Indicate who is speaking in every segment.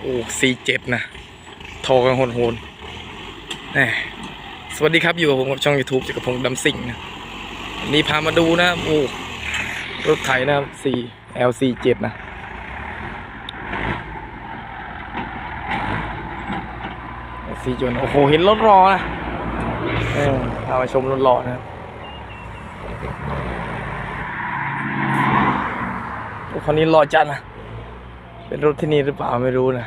Speaker 1: โอ้สี่เจ็ดนะทรกันโหนโหนแหมสวัสดีครับอยู่กับผมกับช่อง YouTube จักรพงศ์ดำสิงห์นะวันนี้พามาดูนะโอ้รถไถนะครับ4 L 4 7นะสีจนโอ้โหเห็นรถรอนะเออพามาชมรถรอนะโอ้คันนี้รอจัดนะ เป็นรถที่นี่หรือเปล่าไม่รู้นะ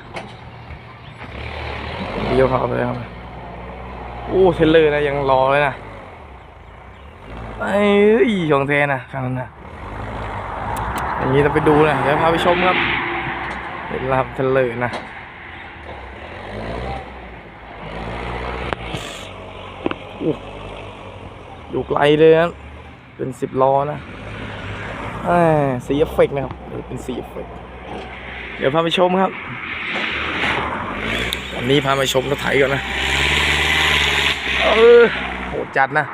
Speaker 1: เดี๋ยวเขาไปเลยครับโอ้เทเลอร์นะยังรอเลยนะไอ้ยของแท้นะคันนั้นนะอย่างนี้เราไปดูนะเดี๋ยวพาไปชมครับเป็นลาบเทรลเลอร์นะอยู่ไกลเลยนะเป็นสิบล้อนะอสีเอฟเฟกต์นะครับเออเป็นสีเอฟเฟกต์ เดี๋ยวพาไปชมครับ วันนี้พาไปชมรถไถก่อนนะ เออโหดจัดนะ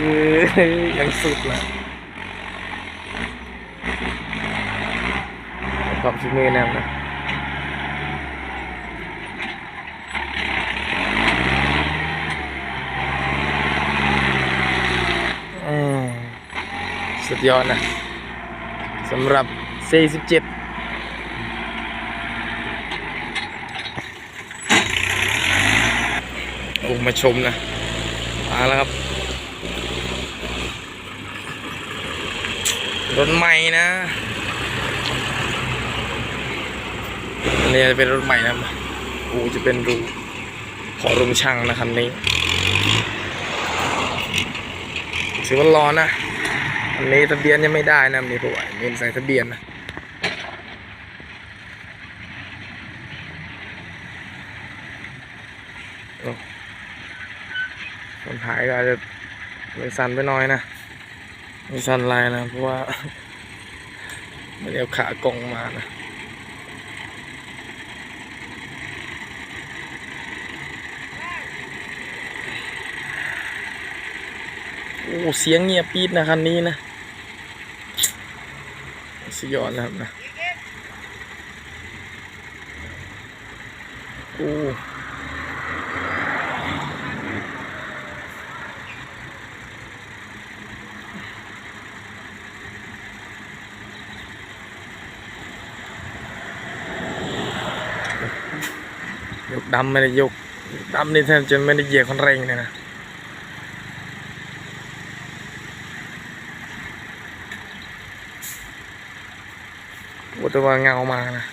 Speaker 1: เอ้ ยังสุดเลยขอบชิมือแนมนะอืมสุดยอดนะสำหรับ 47โอ้มาชมนะมาแล้วครับ รถใหม่นะอันนี้จะเป็นรถใหม่นะอูจะเป็นรูขอรุมช่างนะคันนี้ถือว่าร้อนนะอันนี้ทะเบียนยังไม่ได้นะมีผู้มีใส่ทะเบียนนะโอ้คนถ่ายก็อาจจะเป็นสันไปหน่อยนะ ม่สั้นลายนะ เพราะว่าไม่ได้เอาขากล่องมานะโอ้เสียงเงียบปีดนะคันนี้นะสยอดนะครับนะโอ้ ดำไม่ได้ยกดำนี่แทบจะไม่ได้เหยียบคนเร่งเลยนะวัตว่าเงามานะ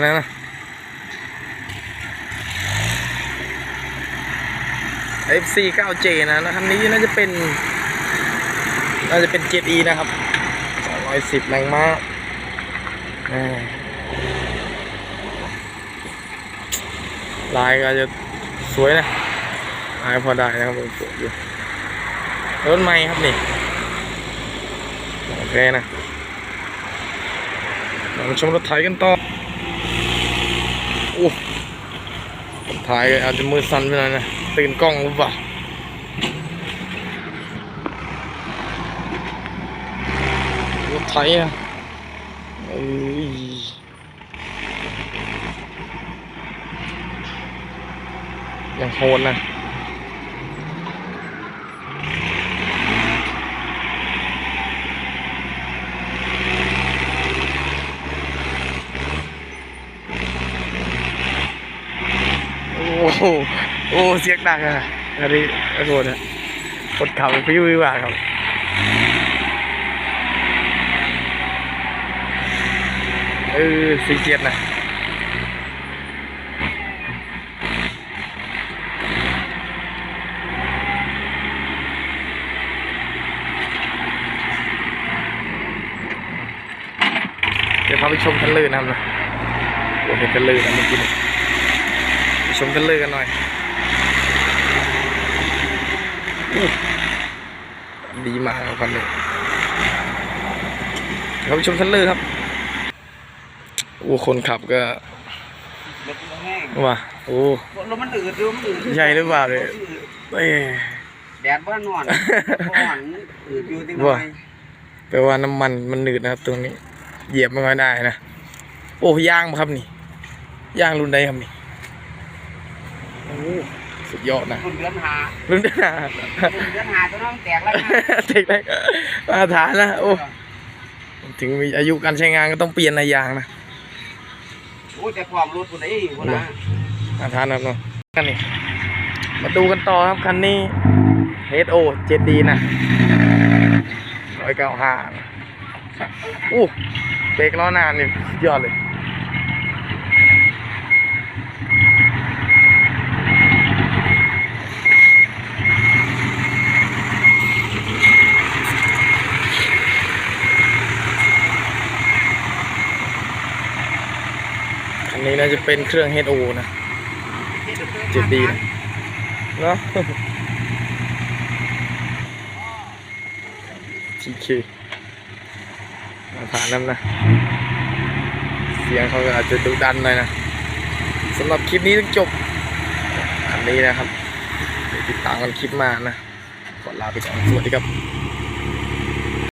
Speaker 1: แล้วนะ FC 9J นะแล้วคันนี้น่าจะเป็น น่าจะเป็น 7E นะครับ210แรงม้าอ่าลายก็จะสวยนะลายพอได้นะครับผมสวยอยู่รถใหม่ครับนี่โอเคนะมาชมรถไถกันต่อ อ้รถไถอาจจะมือสั่นไปหน่อยนะตื่นกล้องหรือเปล่ารถไถอะเอ้ยยังโหดนะ โหโอ้เสียงดังอะอันนี้อันโดนอะกดขับพี่วิวาครับเออสีเกียรนะเดี๋ยวพาไปชมทะเลนะครับนะโอ้เห็นทะเลนะเมื่อกี้ ชมกันเลยกันหน่อยอู้ดีมากครับคันนี้เราไปชมกันเลยครับโอ้คนขับก็
Speaker 2: รถมันแห้ง
Speaker 1: ว่าโอ้
Speaker 2: รถมันอืดอยู่มันอืด
Speaker 1: ใหญ่หรือเปล่าเนี่ยเอ้ย
Speaker 2: แดดบ้านนอนบ้านอืดอยู่ที่ไหน
Speaker 1: ว่าแปลว่าน้ำมันมันหนืดนะครับตรงนี้ เหยียบไม่ค่อยได้นะ โอ้ย่างมาครับนี่ย่างรุ่นใดครับนี่โอ้ สุดยอดนะ
Speaker 2: รุ่นเดือนหา
Speaker 1: รุ่นหน้า
Speaker 2: รุ่นเดือนหาตัวน้องแตกแล้วนะ
Speaker 1: เด็กได้มาตรฐานนะโอ้ถึงมีอายุการใช้งานก็ต้องเปลี่ยนในยางนะ
Speaker 2: โอ้แต่ความรถคนไหนคนนะ
Speaker 1: มาตรฐานครับเนาะกันนี่มาดูกันต่อครับคันนี้ HO 7D นะร้อยเก้าห้าอู้เบรกล้อหน้านี่สุดยอดเลย อันนี้น่าจะเป็นเครื่อง HO นะจุดดีนะเนาะทีเคมาผ่านน้ำนะ เสียงเขาอาจจะดุดันหน่อยนะสำหรับคลิปนี้ต้องจบอันนี้นะครับติดตามกันคลิปหน้านะขอนลาไปก่อนสวัสดีครับ